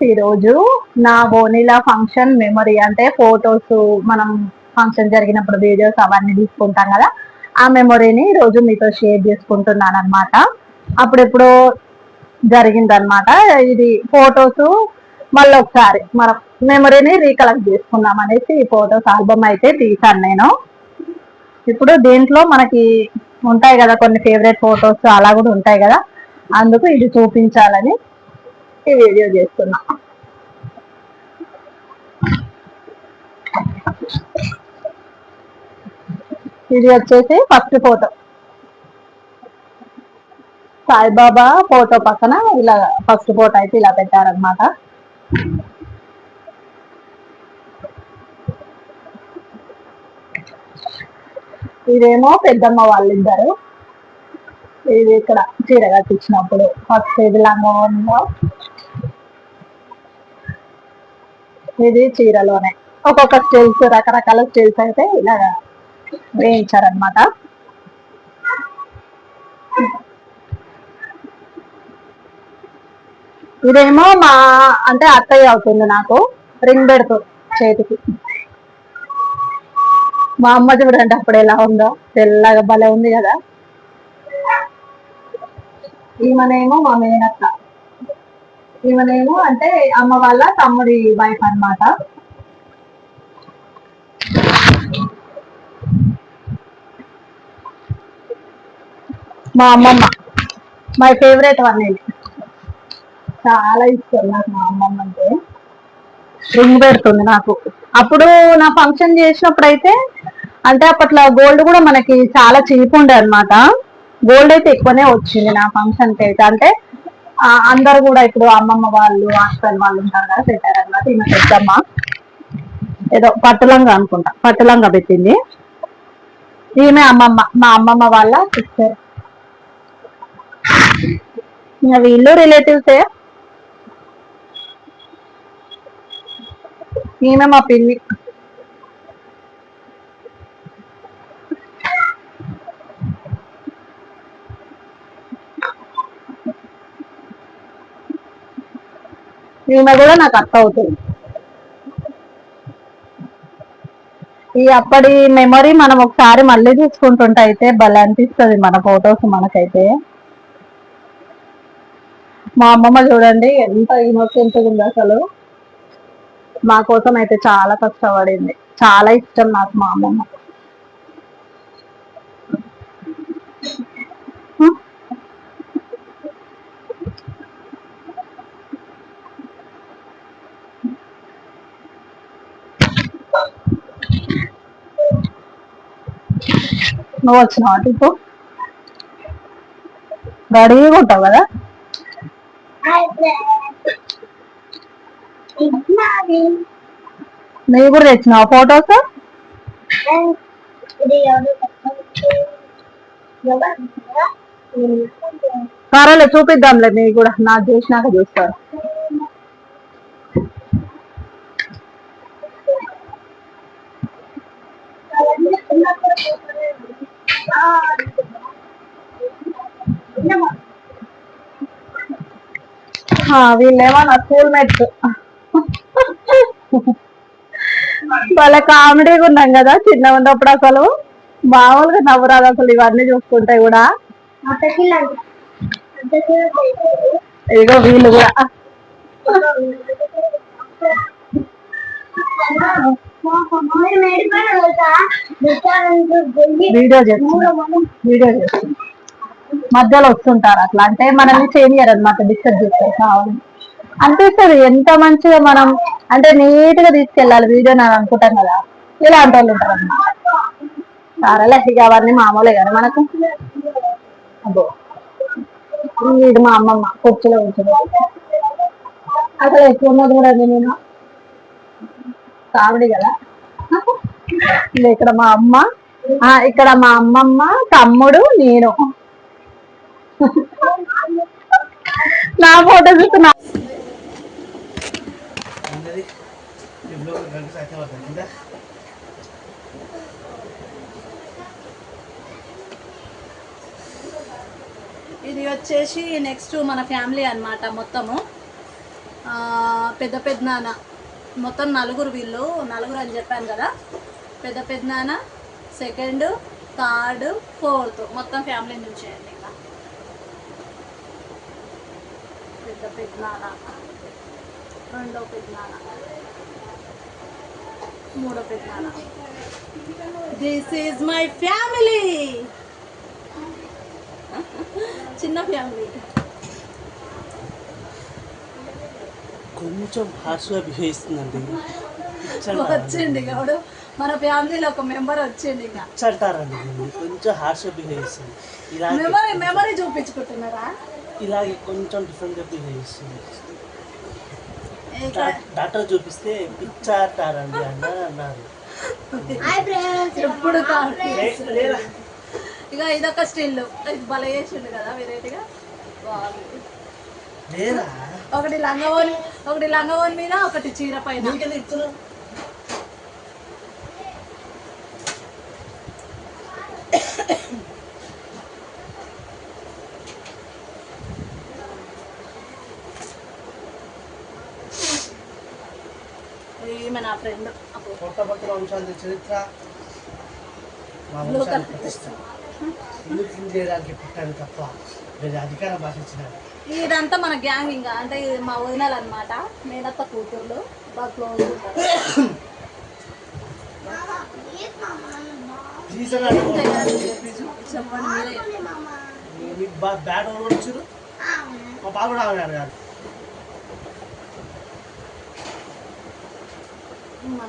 ఈరోజు నా ఓనిలా ఫంక్షన్ మెమరీ అంటే ఫొటోస్ మనం ఫంక్షన్ జరిగినప్పుడు వీడియోస్ అవన్నీ తీసుకుంటాం కదా ఆ మెమొరీని రోజు మీతో షేర్ చేసుకుంటున్నాను అనమాట అప్పుడెప్పుడు జరిగిందనమాట ఇది ఫొటోస్ మళ్ళీ ఒకసారి మనం మెమరీని రీకలెక్ట్ చేసుకుందాం అనేసి ఈ ఫొటోస్ ఆల్బమ్ అయితే తీసాను నేను. ఇప్పుడు దీంట్లో మనకి ఉంటాయి కదా కొన్ని ఫేవరెట్ ఫొటోస్ అలా కూడా ఉంటాయి కదా అందుకు ఇది చూపించాలని ఈ వీడియో చేస్తున్నా. ఇది వచ్చేసి ఫస్ట్ ఫోటో సాయిబాబా ఫోటో పక్కన ఇలా ఫస్ట్ ఫోటో అయితే ఇలా పెట్టారనమాట ఇదేమో పెద్దమ్మ వాళ్ళిద్దరు. ఇది ఇక్కడ చీర కట్టించినప్పుడు. ఫస్ట్ ఇది లంగా ఇది చీరలోనే. ఒక్కొక్క స్టైల్స్ రకరకాల స్టైల్స్ అయితే ఇలా వేయించారనమాట ఇదేమో మా అంటే అత్తయ్య అవుతుంది నాకు రింగ్ పెడుతుంది చేతికి. మా అమ్మ చూడండి అప్పుడు ఎలా ఉందో. తెల్లగా భలే ఉంది కదా. ఈమెనేమో మా మేనత్త. ఈమెనేమో అంటే అమ్మ వాళ్ళ తమ్ముడి వైఫ్ అన్నమాట. మా అమ్మమ్మ. మై ఫేవరెట్ వన్ ఇది. చాలా ఇష్టం నాకు మా అమ్మమ్మ అంటే. రింగ్ పెడుతుంది నాకు. అప్పుడు నా ఫంక్షన్ చేసినప్పుడు అయితే అంటే అప్పట్లో గోల్డ్ కూడా మనకి చాలా చీప్ ఉండే అనమాట గోల్డ్ అయితే ఎక్కువనే వచ్చింది నా ఫంక్షన్కి అయితే. అంటే అందరు కూడా ఇప్పుడు అమ్మమ్మ వాళ్ళు హాస్టల్ వాళ్ళు ఉంటారు కదా పెట్టారన్నమాట. ఈమె పెద్దమ్మ. ఏదో పట్టులంగా అనుకుంటా పట్టులంగా పెట్టింది. ఈమె అమ్మమ్మ మా అమ్మమ్మ వాళ్ళ సిస్టర్ ఇంకా వీళ్ళు రిలేటివ్సే ఈమె మా పిన్ని. ఈమె కూడా నాకు అర్థ అవుతుంది. ఈ అప్పటి మెమరీ మనం ఒకసారి మళ్ళీ చూసుకుంటుంటే అయితే భలే అనిపిస్తుంది మన ఫొటోస్ మనకైతే. మా అమ్మమ్మ చూడండి ఎంత ఇన్నోసెంట్ ఉంది అసలు. మా కోసం అయితే చాలా కష్టపడింది. చాలా ఇష్టం నాకు మా అమ్మమ్మ. నువ్వు వచ్చినావు? అటు ఇప్పుడు ఉంటావు కదా? నువ్వు కూడా తెచ్చినావు ఫోటోస్? సరేలే చూపిద్దాంలే నీకు కూడా. నాకు చేసినాక చూస్తారు ఆ, వీళ్ళేమో నా స్కూల్ మేట్స్ వాళ్ళ కామెడీగా ఉన్నాం కదా చిన్న ఉన్నప్పుడు అసలు. మామూలుగా నవ్వురాదు అసలు ఇవన్నీ చూసుకుంటే కూడా. ఇదిగో వీళ్ళు కూడా. వీడియో చేస్తున్నారు వీడియో చేస్తున్నారు మధ్యలో వస్తుంటారు అట్లా. అంటే మనల్ని సీనియర్ అన్నమాట డిస్టర్బ్ చేస్తారు. కావాలి. అనిపిస్తుంది ఎంత మంచిగా మనం అంటే నీట్గా తీసుకెళ్ళాలి వీడియో నేను అనుకుంటాం కదా. ఇలాంటి వాళ్ళు ఉంటారు అన్నమాట. సరేలే ఇక అవన్నీ మామూలే కదా మనకు. అబ్బో. ఇది మా అమ్మమ్మ కుర్చీలో కూర్చుని. అసలు ఎక్కువ ఉన్నది కూడా నేను. కామెడీ కదా? ఇక్కడ మా అమ్మ. ఆ, ఇక్కడ మా అమ్మమ్మ తమ్ముడు నేను. నా ఫోటో చూస్తున్నా. ఇది వచ్చేసి నెక్స్ట్ మన ఫ్యామిలీ అన్నమాట మొత్తము. ఆ, పెద్ద పెద్ద నాన్న. మొత్తం నలుగురు వీళ్ళు నలుగురు అని చెప్పాను కదా. పెద్ద పెద్ద నాన్న సెకండ్ థర్డ్ ఫోర్త్ మొత్తం ఫ్యామిలీ చూసేయండి ఇంకా. పెద్ద పెద్ద నాన్న రెండో పెద్ద నాన్న మూడో పెద్ద నాన్న. దిస్ ఈజ్ మై ఫ్యామిలీ చిన్న ఫ్యామిలీ కొంచెం హార్ష్గా బిహేవ్ ఇస్తుందండి వచ్చింది కాబట్టి మన ఫ్యామిలీలో ఒక మెంబర్ వచ్చింది ఇంకా. దీన్ని. కొంచెం హార్ష్గా బిహేవ్ ఇస్తుంది ఇలాగే మెమరీ మెమరీ చూపించుకుంటున్నారా? ఇలాగే కొంచెం డిఫరెంట్గా బిహేవ్ ఇస్తుంది డాక్టర్ చూపిస్తే పిచ్చా అంటారండి అన్న అన్నారు. ఎప్పుడు? ఇక ఇదొక స్టిల్. ఇది భలే చేసిండు కదా వెరైటీగా బాగుంది. ఒకటి లంగవోని ఒకటి లంగవోని మీద ఒకటి చీర పైన. ఈమె నా ఫ్రెండ్. అప్పుడు కొత్త వంశాల చరిత్ర. మా వంశాన్ని క్లీన్ చేయడానికి పుట్టాను తప్ప? అధికారం భాషించినాడు ఇదంతా మన గ్యాంగ్ ఇంకా. అంటే ఇది మా వదినాలు అనమాట మేనత్త కూతుర్లు. బాగా క్లోజ్ మా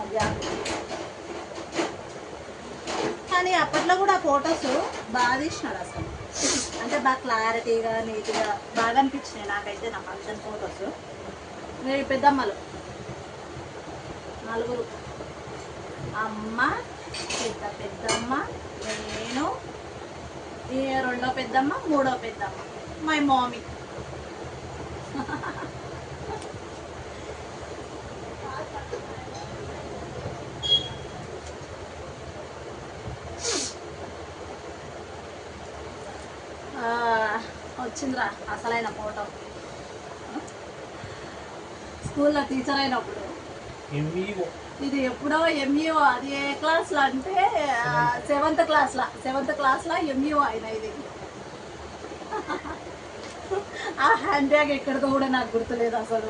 కానీ అప్పట్లో కూడా ఫొటోస్ బాగా తీసినాడు అసలు. అంటే బాగా క్లారిటీగా నీట్గా బాగా అనిపించినాయి నాకైతే నా ఫంక్షన్ ఫోటోస్ మీరు పెద్దమ్మలు? నలుగురు. అమ్మ పెద్ద పెద్దమ్మ నేను రెండో పెద్దమ్మ మూడో పెద్దమ్మ మై మామీ ఆ, అసలైన ఫోటో. స్కూల్లో టీచర్ అయినప్పుడు. ఎంఈఓ ఇది ఎప్పుడో ఎంఈఓ అది ఏ క్లాస్లో అంటే సెవెంత్ క్లాస్లో సెవెంత్ క్లాస్లో ఎంఈఓ అయిన ఇది. ఆ హ్యాండ్ బ్యాగ్ ఎక్కడికో కూడా నాకు గుర్తులేదు అసలు.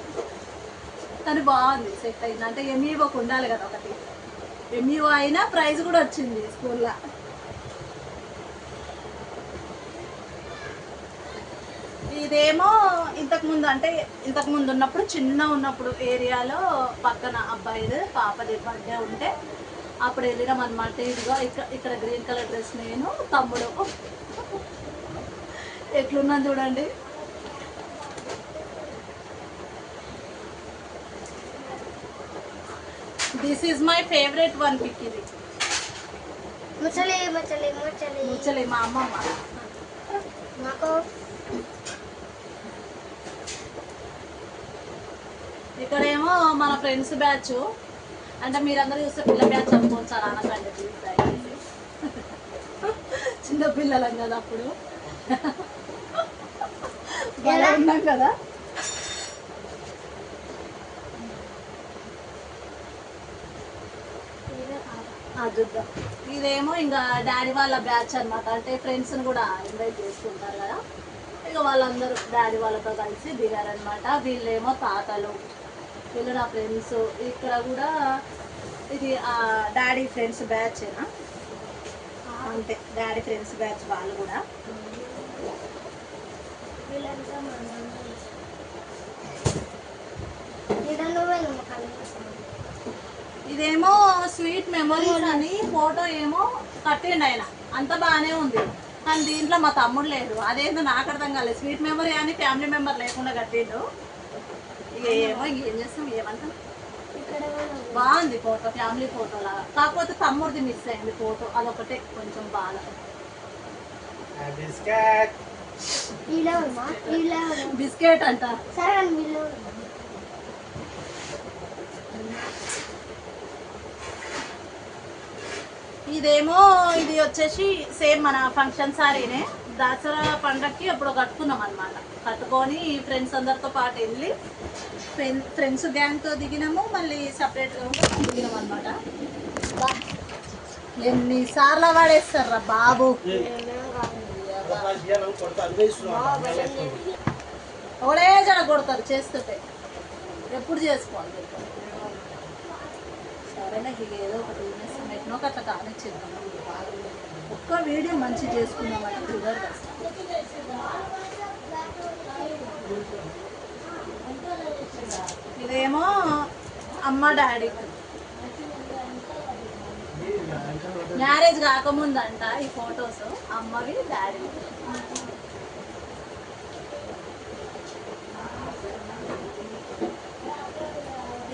కానీ బాగుంది సెట్ అయింది. అంటే ఎంఈఓకి ఉండాలి కదా ఒకటి. ఎంఈఓ అయినా ప్రైజ్ కూడా వచ్చింది స్కూల్లో. ఇదేమో ఇంతకు ముందు అంటే ఇంతకు ముందు ఉన్నప్పుడు చిన్న ఉన్నప్పుడు ఏరియాలో పక్కన అబ్బాయిది పాపది బర్త్డే ఉంటే అప్పుడు వెళ్ళినాం అనమాట ఇదిగో ఇక్కడ ఇక్కడ గ్రీన్ కలర్ డ్రెస్ నేను తమ్ముడు. ఎట్లున్నాను చూడండి. This is my favourite one pic ఇది ముచ్చలి ముచ్చలి ముచ్చలి. ముచ్చలి మా అమ్మమ్మ. నాకు ఇక్కడేమో మన ఫ్రెండ్స్ బ్యాచ్. అంటే మీరందరూ చూస్తే పిల్ల బ్యాచ్ అనుకోవచ్చు అలా అనకండి. చిన్న పిల్లలం కదా అప్పుడు. ఉన్నాం కదా. చూద్దాం. ఇదేమో ఇంకా డాడీ వాళ్ళ బ్యాచ్ అన్నమాట. అంటే ఫ్రెండ్స్ని కూడా ఇన్వైట్ చేసుకుంటారు కదా. ఇక వాళ్ళందరూ డాడీ వాళ్ళతో కలిసి దిగారనమాట వీళ్ళేమో తాతలు వీళ్ళు నా ఫ్రెండ్స్ ఇక్కడ కూడా ఇది ఆ డాడీ ఫ్రెండ్స్ బ్యాచేనా అంతే డాడీ ఫ్రెండ్స్ బ్యాచ్ వాళ్ళు కూడా. ఇదేమో స్వీట్ మెమరీస్ అని ఫోటో ఏమో కట్టిండు ఆయన. అంత బాగానే ఉంది. కానీ దీంట్లో మా తమ్ముడు లేడు. అదేందో నాకు అర్థం కాలేదు. స్వీట్ మెమరీ అని ఫ్యామిలీ మెంబర్ లేకుండా కట్టిండు. ఏమో ఏం చేస్తాం ఏమంటాం? బాగుంది ఫోటో ఫ్యామిలీ ఫోటో లాగా కాకపోతే తమ్ముడిది మిస్ అయింది ఫోటో అదొకటే కొంచెం బాధ. బిస్కెట్ ఇలా ఉన్నా ఇలా ఉన్నా. బిస్కెట్ అంట. ఇదేమో ఇది వచ్చేసి సేమ్ మన ఫంక్షన్ సారీనే. దసరా పండక్కి అప్పుడు కట్టుకున్నాం అనమాట కట్టుకొని ఫ్రెండ్స్ అందరితో పాటు వెళ్ళి ఫ్రెండ్స్ గ్యాంగ్తో దిగినాము మళ్ళీ సపరేట్గా దిగినాం అనమాట ఎన్నిసార్లు పడేస్తారా బాబు? ఒకడే జడ కొడతారు చేస్తుంటే? ఎప్పుడు చేసుకోవాలి? సరేనా ఇక ఏదో ఒకటి ఎట్నో అట్లా కానిచ్చేద్దాం ఒక్క వీడియో మంచి చేసుకున్నామంటే కుదరదు ఇదేమో అమ్మ డాడీ. మ్యారేజ్ కాకముందంట ఈ ఫొటోస్ అమ్మవి డాడీ.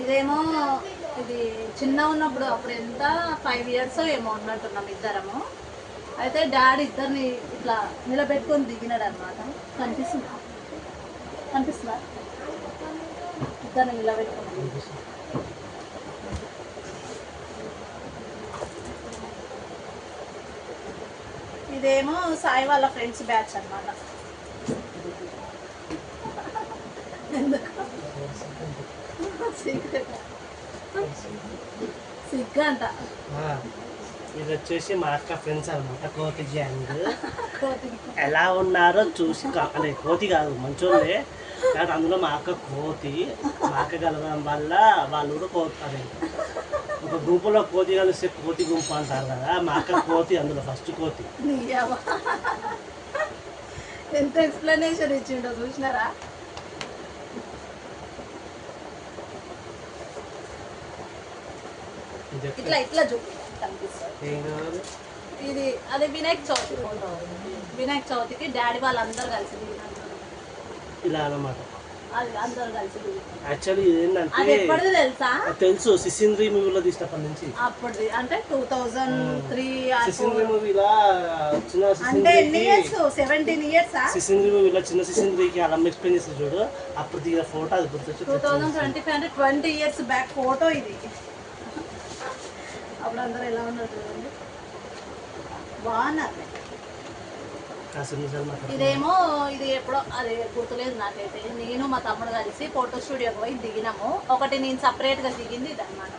ఇదేమో ఇది చిన్న ఉన్నప్పుడు అప్పుడు ఎంత ఫైవ్ ఇయర్స్ ఏమో ఉన్నట్టున్నాం ఇద్దరము. అయితే డాడీ ఇద్దరిని ఇట్లా నిలబెట్టుకొని దిగినాడు అనమాట కనిపిస్తుందా? కనిపిస్తుందా? ఇద్దరిని నిలబెట్టుకొని. ఇదేమో సాయి వాళ్ళ ఫ్రెండ్స్ బ్యాచ్ సీక్రెట్ సిగ్గు అంట. ఇది వచ్చేసి మా అక్క ఫ్రెండ్స్ అనమాట కోతి గ్యాంగ్. ఎలా ఉన్నారో చూసి అంటే కోతి కాదు మంచోళ్ళే కానీ అందులో మా అక్క కోతి మా అక్క కలవడం వల్ల వాళ్ళు కూడా కోతి అదే ఒక గుంపులో కోతి కలిస్తే కోతి గుంపు అంటారు కదా మా అక్క కోతి అందులో ఫస్ట్ కోతి. ఎంత ఎక్స్ప్లెనేషన్ ఇచ్చిండో చూసినారా? ఇట్లా ఇట్లా చూపి కనిపిస్తుంది. ఇది అదే వినాయక చవితి ఫోటో. వినాయక చవితికి డాడీ వాళ్ళందరూ కలిసి ఇలా యాక్చువల్లీ ఎప్పటిది తెలుసా? తెలుసు సిసింద్రి మూవీలో తీసినప్పటి నుంచి. అప్పటిది అంటే టూ థౌజండ్ త్రీ సిసింద్రి మూవీలో చిన్న అంటే ఎన్ని ఇయర్స్? Seventeen years? సిసింద్రి మూవీలో చిన్న సిసింద్రికి అలా ఎక్స్ప్లెయిన్ చేసి చూడు. అప్పుడు దిగిన ఫోటో అది గుర్తొచ్చి టూ థౌజండ్ ట్వంటీ ఫైవ్ అంటే ట్వంటీ ఇయర్స్ బ్యాక్ ఫోటో ఇది. అప్పుడు అందరూ ఎలా ఉన్నారు చూడండి. బాగున్నారు. ఇదేమో ఇది ఎప్పుడో అది గుర్తులేదు నాకైతే. నేను మా తమ్ముడు కలిసి ఫోటో స్టూడియోకి పోయి దిగినాము. ఒకటి నేను సపరేట్గా దిగింది ఇది అనమాట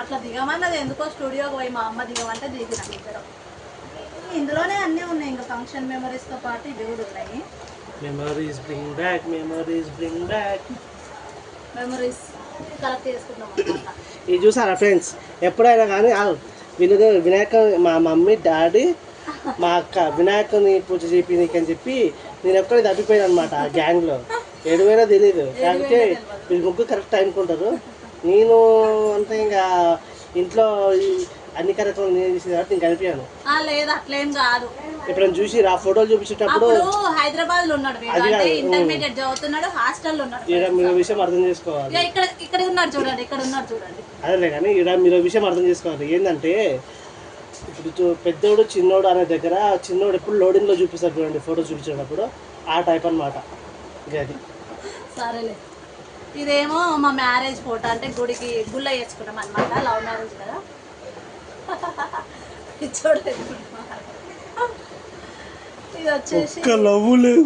అట్లా దిగమన్నది ఎందుకో స్టూడియోకి పోయి మా అమ్మ దిగమంటే దిగినాం ఇద్దరం. ఇందులోనే అన్నీ ఉన్నాయి. ఇంకా ఫంక్షన్ మెమరీస్తో పాటు ఇవి కూడా ఉన్నాయి. Memories bring back memories bring back memories collect అనమాట ఇది చూసారా ఫ్రెండ్స్? ఎప్పుడైనా కానీ వీళ్ళు వినాయక మా మమ్మీ డాడీ మా అక్క వినాయకుని పూజ చేపి అని చెప్పి నేను ఎక్కడ తప్పిపోయాను అనమాట ఆ గ్యాంగ్లో. ఏడువైనా తెలియదు కాకపోతే వీళ్ళు ముగ్గురు కరెక్ట్ అనుకుంటారు నేను అంటే ఇంకా ఇంట్లో అన్ని కార్యక్రమాలు నేను చేసింది కాబట్టి నేను కనిపించాను. ఆ, లేదు అట్లేం కాదు. ఎప్పుడైనా చూసి ఆ ఫోటోలు చూపించేటప్పుడు అప్పుడు హైదరాబాద్లో ఉన్నాడు వీడు అది అంటే కాదు. ఇంటర్మీడియట్ చదువుతున్నాడు హాస్టల్లో ఉన్నాడు. ఈడ మీరు విషయం అర్థం చేసుకోవాలి. ఇక ఇక్కడ ఇక్కడ ఉన్నాడు చూడండి ఇక్కడ ఉన్నాడు చూడండి. అదేలే కానీ ఈడ మీరు విషయం అర్థం చేసుకోవాలి. ఏంటంటే ఇప్పుడు చూ- పెద్దోడు చిన్నోడు అనే దగ్గర చిన్నోడు ఎప్పుడు లోడింగ్లో చూపిస్తారు చూడండి ఫోటో చూపించేటప్పుడు. ఆ టైప్ అన్నమాట. ఇక అది. సరేలే. ఇదేమో మా మ్యారేజ్ ఫోటో అంటే గుడికి గుళ్ళ వేసుకున్నాం అనమాట లవ్ మ్యారేజ్ కదా. చూడలేదు ఇది వచ్చేసి లవ్ లేదు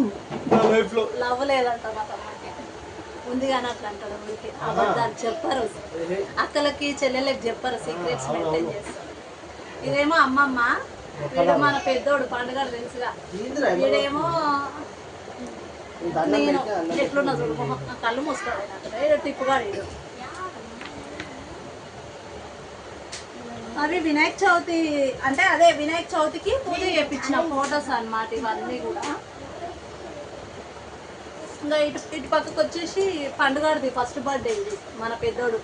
నా లైఫ్లో లవ్ లేదంట మా తమ్ముడికి. ఉంది కానీ అట్లా అంటాడు ఊరికి. అబద్ధాలు చెప్పరు. అక్కలకి చెల్లెలకి చెప్పరు సీక్రెట్స్ మెయింటైన్ చేస్తారు. ఇదేమో అమ్మమ్మ వీడు మన పెద్దోడు పండుగ తెలుసుగా. వీడేమో నేను ఎట్లున్నా చూడు కళ్ళు మూసుకోవాలి టిప్పుగా వీడు అవి వినాయక చవితి అంటే అదే వినాయక చవితికి పూజ చేయించిన ఫొటోస్ అన్నమాట ఇవన్నీ కూడా. ఇంకా ఇటు ఇటు పక్కకు వచ్చేసి పండుగది ఫస్ట్ బర్త్డే ఇది. మన పెద్దోడు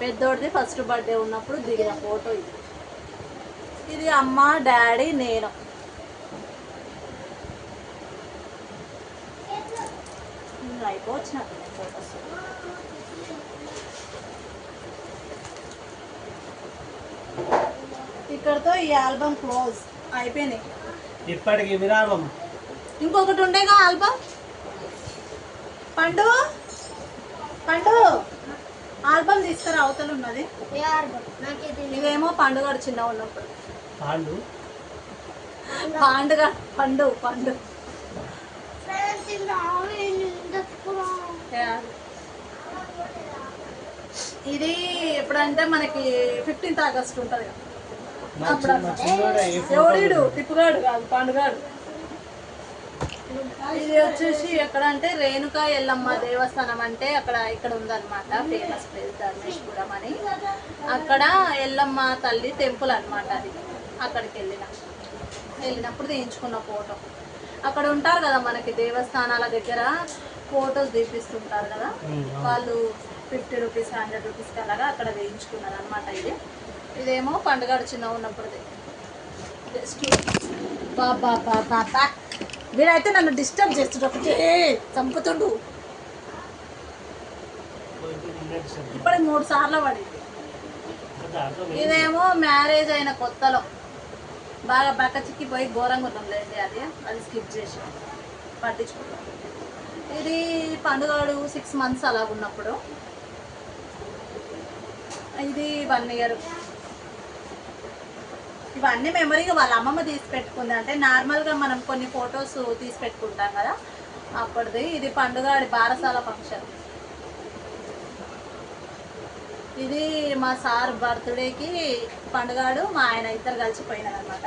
పెద్దోడిది ఫస్ట్ బర్త్డే ఉన్నప్పుడు దిగిన ఫోటో ఇది. ఇది అమ్మ డాడీ నేను. ఇంకా అయిపోవచ్చినట్టు ఫోటోస్ ఇక్కడతో ఈ ఆల్బమ్ క్లోజ్. అయిపోయినాయి. ఇప్పటికి విరామం. ఇంకొకటి ఉండేగా ఆల్బమ్? పండు? పండు ఆల్బమ్ తీసుకురా అవతల ఉన్నది. ఇదేమో పండుగ చిన్న ఉన్నప్పుడు. పాండు? పండుగ పండు పండు. ఇది ఎప్పుడంటే మనకి ఫిఫ్టీన్త్ ఆగస్ట్ ఉంటుంది ఎవడీడు? టిప్పుగాడు కాదు పండుగాడు. ఇది వచ్చేసి ఎక్కడ అంటే రేణుక ఎల్లమ్మ దేవస్థానం అంటే అక్కడ ఇక్కడ ఉందన్నమాట ఫేమస్ ప్లేస్ ధర్మేశ్వరం అని. అక్కడ ఎల్లమ్మ తల్లి టెంపుల్ అన్నమాట అది అక్కడికి వెళ్ళిన. వెళ్ళినప్పుడు తీయించుకున్న ఫోటో. అక్కడ ఉంటారు కదా మనకి దేవస్థానాల దగ్గర ఫొటోస్ తీపిస్తుంటారు కదా? వాళ్ళు ఫిఫ్టీ రూపీస్ హండ్రెడ్ రూపీస్కి అలాగా అక్కడ వేయించుకున్నారు అనమాట ఇది. ఇదేమో పండుగ చిన్న ఉన్నప్పుడుది. జస్ట్ బాబా బాబా వీడైతే నన్ను డిస్టర్బ్ చేస్తుండ్రు ఒకటే చంపుతుండు. ఇప్పటికి మూడు సార్లు పడింది. ఇదేమో మ్యారేజ్ అయిన కొత్తలో. బాగా బక్క చిక్కిపోయి ఘోరంగా ఉన్నాం లేండి అది. అది స్కిప్ చేసి పట్టించుకుంటాం. ఇది పండుగడు సిక్స్ మంత్స్ అలా ఉన్నప్పుడు ఇది వన్ ఇయర్ ఇవన్నీ మెమరీగా వాళ్ళ అమ్మమ్మ తీసి పెట్టుకుంది. అంటే నార్మల్గా మనం కొన్ని ఫొటోస్ తీసి పెట్టుకుంటాం కదా అప్పటిది ఇది పండుగ బారసాల ఫంక్షన్. ఇది మా సార్ బర్త్డేకి పండుగాడు మా ఆయన ఇద్దరు కలిసిపోయినారనమాట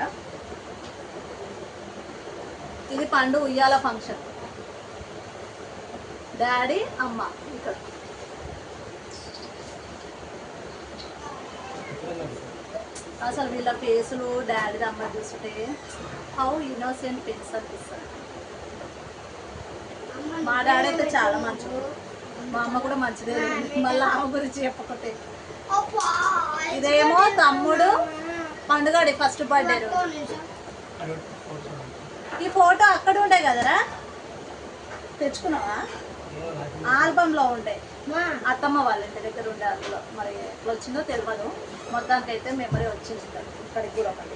ఇది పండు ఉయ్యాల ఫంక్షన్. డాడీ అమ్మ ఇక్కడ. అసలు వీళ్ళ ఫేసులు డాడీ అమ్మ చూస్తుంటే హౌ ఇన్నోసెంట్ ఫేస్ అనిపిస్తుంది మా డాడీ అయితే చాలా మంచిది మా అమ్మ కూడా మంచిదే. మళ్ళీ ఆమె గురించి చెప్పకపోతే ఇదేమో తమ్ముడు పండుగడి ఫస్ట్ బర్త్డే ఈ ఫోటో అక్కడ ఉండే కదరా? తెచ్చుకున్నావా? ఆల్బమ్లో ఉండే. అత్తమ్మ వాళ్ళ ఇంటి దగ్గర ఉండే అందులో. మరి ఎట్లా వచ్చిందో తెలియదు మొత్తానికి అయితే మెమరీ వచ్చింది ఇక్కడికి కూడా ఒకటి.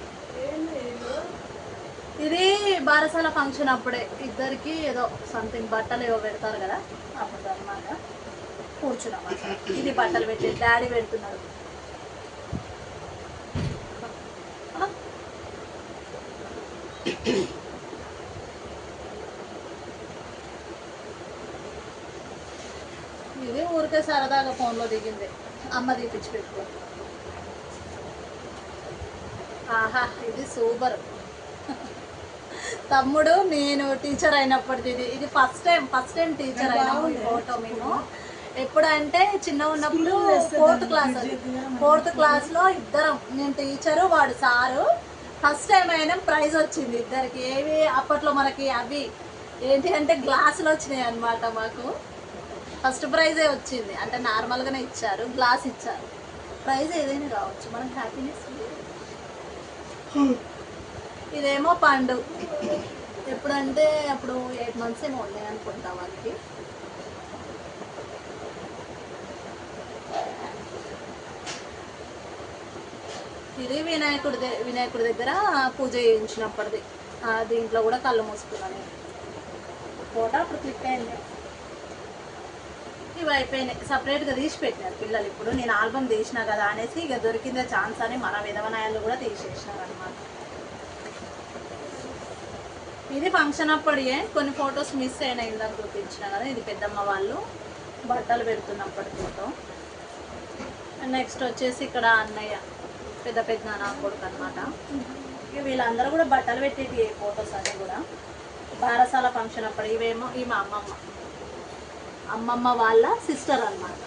ఇది? బారసాల ఫంక్షన్ అప్పుడే. ఇద్దరికి ఏదో సంథింగ్ బట్టలు ఏవో పెడతారు కదా అప్పుడు అనమాట కూర్చున్నాం ఇది బట్టలు పెట్టి డాడీ పెడుతున్నాడు ఆ? ఇది ఊరికే సరదాగా ఫోన్లో దిగింది. అమ్మ తీపిచ్చి పెట్టుకో ఆహా ఇది సూపర్. తమ్ముడు నేను టీచర్ అయినప్పటిది ఇది. ఇది first time first time teacher అయినాము ఈ ఫోటో మేము. ఎప్పుడంటే చిన్న ఉన్నప్పుడు ఫోర్త్ క్లాస్ ఫోర్త్ క్లాస్లో ఇద్దరం. నేను టీచరు వాడు సారు. ఫస్ట్ టైం అయినా ప్రైజ్ వచ్చింది ఇద్దరికి. ఏవి? అప్పట్లో మనకి అవి. ఏంటి అంటే గ్లాసులు వచ్చినాయి అన్నమాట మాకు. ఫస్ట్ ప్రైజే వచ్చింది. అంటే నార్మల్గానే ఇచ్చారు. గ్లాస్ ఇచ్చారు. ప్రైజ్ ఏదైనా కావచ్చు మనకు హ్యాపీనెస్ ఇదేమో పండు. ఎప్పుడంటే అప్పుడు ఎయిట్ మంత్స్ ఏమో ఉన్నాయి అనుకుంటా వాళ్ళకి ఇది వినాయకుడి వినాయకుడి దగ్గర పూజ చేయించినప్పటిది. దీంట్లో కూడా కళ్ళు మూసుకున్నాను. ఫోటో అప్పుడు క్లిక్ అయింది ఇవి అయిపోయినాయి సపరేట్గా తీసి పెట్టినారు పిల్లలు. ఇప్పుడు నేను ఆల్బమ్ తీసినా కదా అనేసి ఇక దొరికిందే ఛాన్స్ అని మన విధవనాయాలు కూడా తీసేసినారు అనమాట ఇది ఫంక్షన్ అప్పటికే కొన్ని ఫొటోస్ మిస్ అయినాయి ఇందాక చూపించిన కదా ఇది పెద్దమ్మ వాళ్ళు బట్టలు పెడుతున్నప్పటి ఫోటో నెక్స్ట్ వచ్చేసి ఇక్కడ అన్నయ్య పెద్ద పెద్ద నా కొడుకు అనమాట ఇక వీళ్ళందరూ కూడా బట్టలు పెట్టేటి ఫొటోస్ అన్నీ కూడా. బారసాల ఫంక్షన్ అప్పుడు ఇవేమో ఈ మా అమ్మమ్మ. అమ్మమ్మ వాళ్ళ సిస్టర్ అన్నమాట.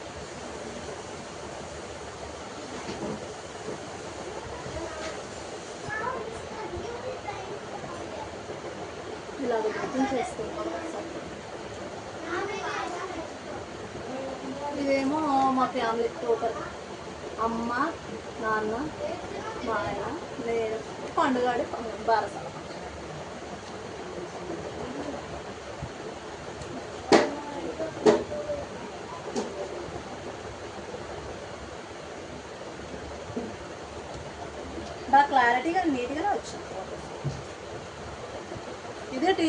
ఇలా గుర్తించేసుకుంటాం ఇదేమో మా ఫ్యామిలీ టోటల్ అమ్మ నాన్న మా ఆయన నేను పండుగాడి బారసాల.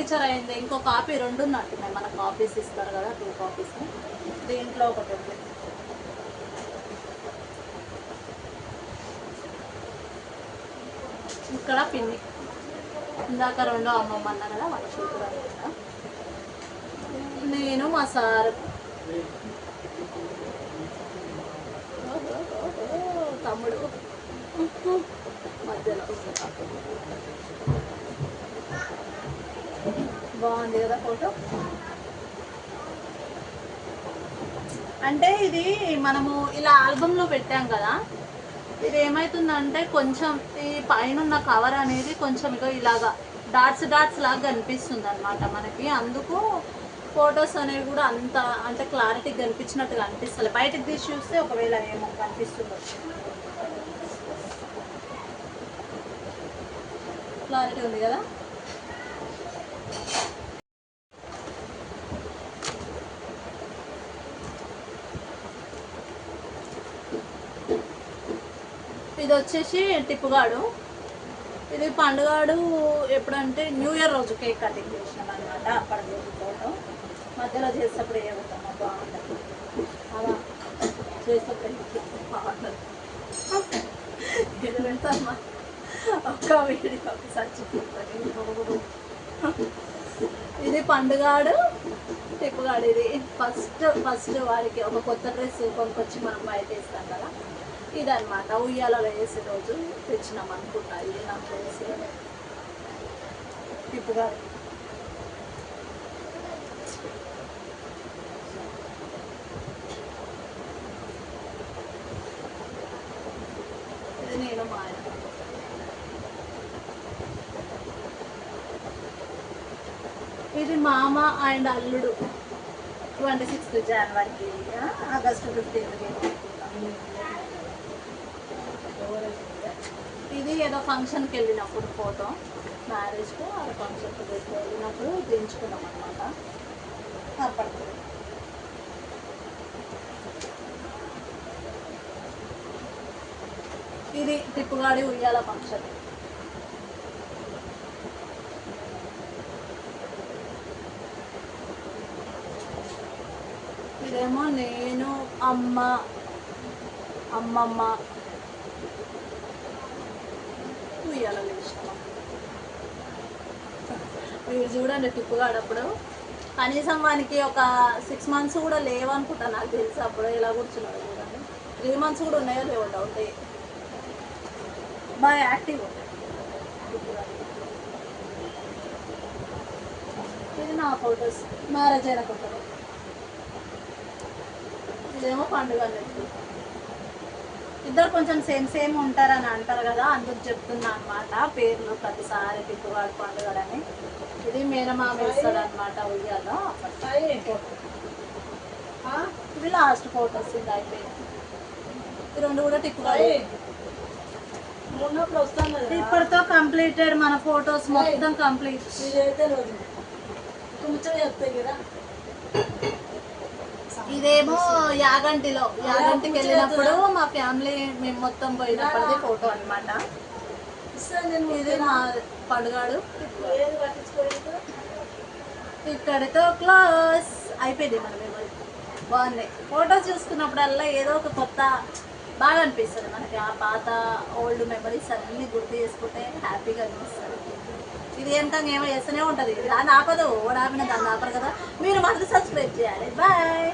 సిగ్నేచర్ అయింది. ఇంకో కాపీ రెండు ఉన్నట్టున్నాయి మన కాపీస్ ఇస్తారు కదా టూ కాపీస్ దీంట్లో ఒకటి ఉంది. ఇక్కడ పిన్ని. ఇందాక రెండో అమ్మమ్మ అన్న కదా వాళ్ళ చూపు నేను మా సార్. తమ్ముడు. మధ్యలో. బాగుంది కదా ఫోటో? అంటే ఇది మనము ఇలా ఆల్బంలో పెట్టాం కదా ఇది ఏమవుతుందంటే కొంచెం ఈ పైన ఉన్న కవర్ అనేది కొంచెం ఇక ఇలాగా డాట్స్ డాట్స్ లాగా కనిపిస్తుంది అనమాట మనకి. అందుకు ఫొటోస్ అనేవి కూడా అంత అంటే క్లారిటీ కనిపించినట్టుగా అనిపిస్తుంది బయటకు తీసి చూస్తే ఒకవేళ ఏమో కనిపిస్తుంది. క్లారిటీ ఉంది కదా? ఇది వచ్చేసి టిప్పుగాడు. ఇది పండుగాడు ఎప్పుడంటే న్యూ ఇయర్ రోజు కేక్ కటింగ్ చేసినాం అనమాట అప్పటి రోజు ఫోటో మధ్యలో చేసేటప్పుడు ఏమవుతామో బాగుంటుంది అలా చేసేటప్పుడు బాగుంటుంది ఇది పెడతామా? ఒక్క వీడియో చచ్చిపోతుంది ఇది పండుగాడు టిప్పుగాడు. ఇది ఫస్ట్ ఫస్ట్ వాడికి ఒక కొత్త డ్రెస్ కొనుక్కొచ్చి మనం బయట వేస్తాం కదా. ఇదన్నమాట. ఉయ్యాలలో వేసే రోజు తెచ్చినాం అనుకుంటా. ఇది నాకు వేసి ఇది నేను మా ఇది మామ అండ్ అల్లుడు. ట్వంటీ సిక్స్త్ జనవరికి ఆగస్టు ఫిఫ్టీన్త్కి. ఇది ఏదో ఫంక్షన్కి వెళ్ళినప్పుడు ఫోటో మ్యారేజ్కు ఆ ఫంక్షన్కి వెళ్ళినప్పుడు దించుకున్నాం అనమాట అప్పటికి ఇది తిప్పుగాడి ఉయ్యాల ఫంక్షన్. ఇదేమో నేను అమ్మ అమ్మమ్మ ఉయ్యాల వేసినాం మీరు చూడండి టిప్పుగాడప్పుడు కనీసం వానికి ఒక సిక్స్ మంత్స్ కూడా లేవనుకుంటా నాకు తెలిసి అప్పుడు ఇలా కూర్చున్నాడు చూడండి. త్రీ మంత్స్ కూడా ఉన్నాయో లేవో డౌట్ బాగా యాక్టివ్ ఇది నా ఫోటోస్ మ్యారేజ్ అయిన ఫోటో ఇదేమో పండుగ అన్నట్టు. ఇద్దరు కొంచెం సేమ్ సేమ్ ఉంటారని అంటారు కదా అందుకు చెప్తున్నా అనమాట పేర్లు ప్రతిసారి పిప్పుగాడు పండుగడని ఇది మేనమామ వేస్తాడు అనమాట ఉయ్యాలో ఇవి లాస్ట్ ఫోటోస్ ఇది అయిపోయింది ఈ రెండు కూడా టిప్పుగాడు ఇప్పటితో కంప్లీటెడ్ మన ఫొటోస్ మొత్తం కంప్లీట్ ముచ్చట చెప్తాయి కదా. ఇదేమో యాగంటిలో. యాగంటికి వెళ్ళినప్పుడు మా ఫ్యామిలీ మేము మొత్తం పోయినప్పటిది ఫోటో అన్నమాట. ఇది మా పండుగాడు. ఇక్కడితో క్లాస్ అయిపోయింది మన మెమరీ బాగున్నాయి ఫోటోస్ చూసుకున్నప్పుడల్లా ఏదో ఒక కొత్త బాగా అనిపిస్తుంది మనకి. ఆ పాత ఓల్డ్ మెమరీస్ అన్నీ గుర్తు చేసుకుంటే హ్యాపీగా అనిపిస్తుంది. ఇది ఎంత ఏమో చేస్తూనే ఉంటుంది. దాన్ని ఆపదు. ఓడాపిన దాన్ని ఆపరు కదా. మీరు మాత్రం సబ్స్క్రైబ్ చేయాలి. బాయ్.